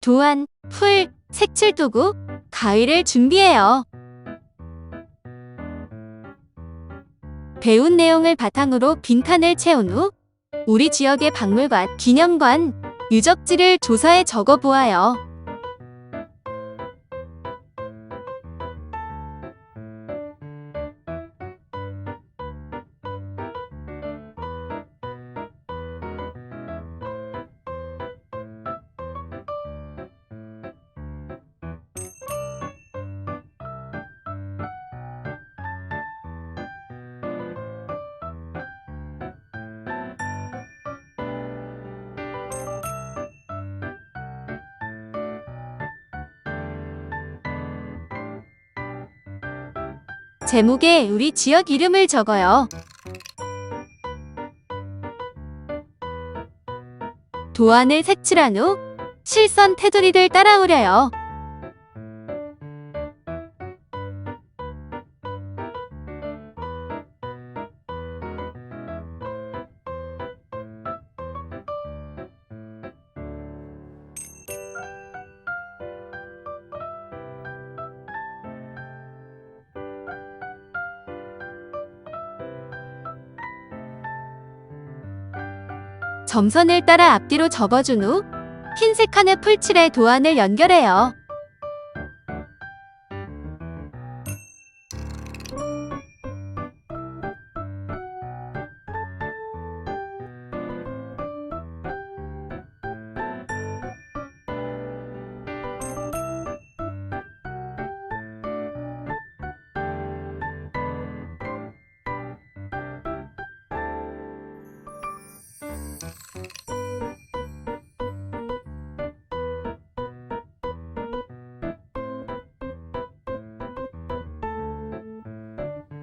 도안, 풀, 색칠 도구, 가위를 준비해요. 배운 내용을 바탕으로 빈칸을 채운 후 우리 지역의 박물관, 기념관, 유적지를 조사해 적어 보아요. 제목에 우리 지역 이름을 적어요. 도안을 색칠한 후 실선 테두리를 따라오려요. 점선을 따라 앞뒤로 접어준 후 흰색 칸에 풀칠해 도안을 연결해요.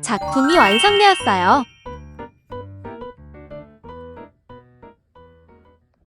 작품이 완성되었어요.